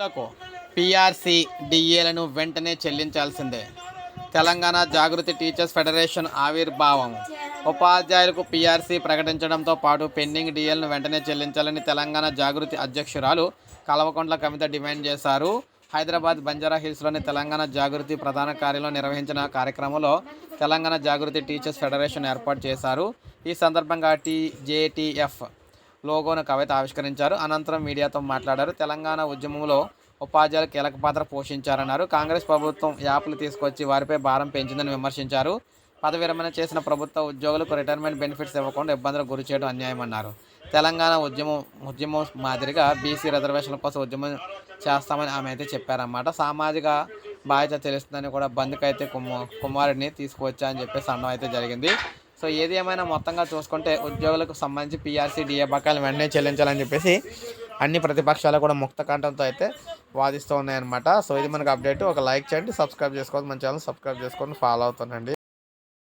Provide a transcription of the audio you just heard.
లకు పిఆర్సి డిఏలను వెంటనే చెల్లించాల్సిందే. తెలంగాణ జాగృతి టీచర్స్ ఫెడరేషన్ ఆవిర్భావం. ఉపాధ్యాయులకు పిఆర్సీ ప్రకటించడంతో పాటు పెండింగ్ డిఏలను వెంటనే చెల్లించాలని తెలంగాణ జాగృతి అధ్యక్షురాలు కల్వకుంట్ల కవిత డిమాండ్ చేశారు. హైదరాబాద్ బంజారా హిల్స్లోని తెలంగాణ జాగృతి ప్రధాన కార్యాలయంలో నిర్వహించిన కార్యక్రమంలో తెలంగాణ జాగృతి టీచర్స్ ఫెడరేషన్ ఏర్పాటు చేశారు. ఈ సందర్భంగా టీజేటీఎఫ్ లోగోను కవిత ఆవిష్కరించారు. అనంతరం మీడియాతో మాట్లాడారు. తెలంగాణ ఉద్యమంలో ఉపాధ్యాయులు కీలక పాత్ర పోషించారన్నారు. కాంగ్రెస్ ప్రభుత్వం యాప్లు తీసుకొచ్చి వారిపై భారం పెంచిందని విమర్శించారు. పదవి విరమణ చేసిన ప్రభుత్వ ఉద్యోగులకు రిటైర్మెంట్ బెనిఫిట్స్ ఇవ్వకుండా ఇబ్బందులకు గురి చేయడం అన్యాయమన్నారు. తెలంగాణ ఉద్యమం ఉద్యమం మాదిరిగా బీసీ రిజర్వేషన్ల కోసం ఉద్యమం చేస్తామని ఆమె అయితే చెప్పారన్నమాట. సామాజిక బాధ్యత తెలుస్తుందని కూడా బంద్కి అయితే కుమ కుమారుడిని తీసుకువచ్చా అని చెప్పేసి అన్నం అయితే జరిగింది. సో ఏది ఏమైనా మొత్తంగా చూసుకుంటే ఉద్యోగులకు సంబంధించి పీఆర్సీ డిఏ బకాయిలు వెంటనే చెల్లించాలని చెప్పేసి అన్ని ప్రతిపక్షాలు కూడా ముక్త కంఠంతో అయితే వాదిస్తూ ఉన్నాయన్నమాట. సో ఇది మనకు అప్డేట్ ఒక లైక్ చేయండి సబ్స్క్రైబ్ చేసుకోవాలి మన ఛానల్ సబ్స్క్రైబ్ చేసుకొని ఫాలో అవుతానండి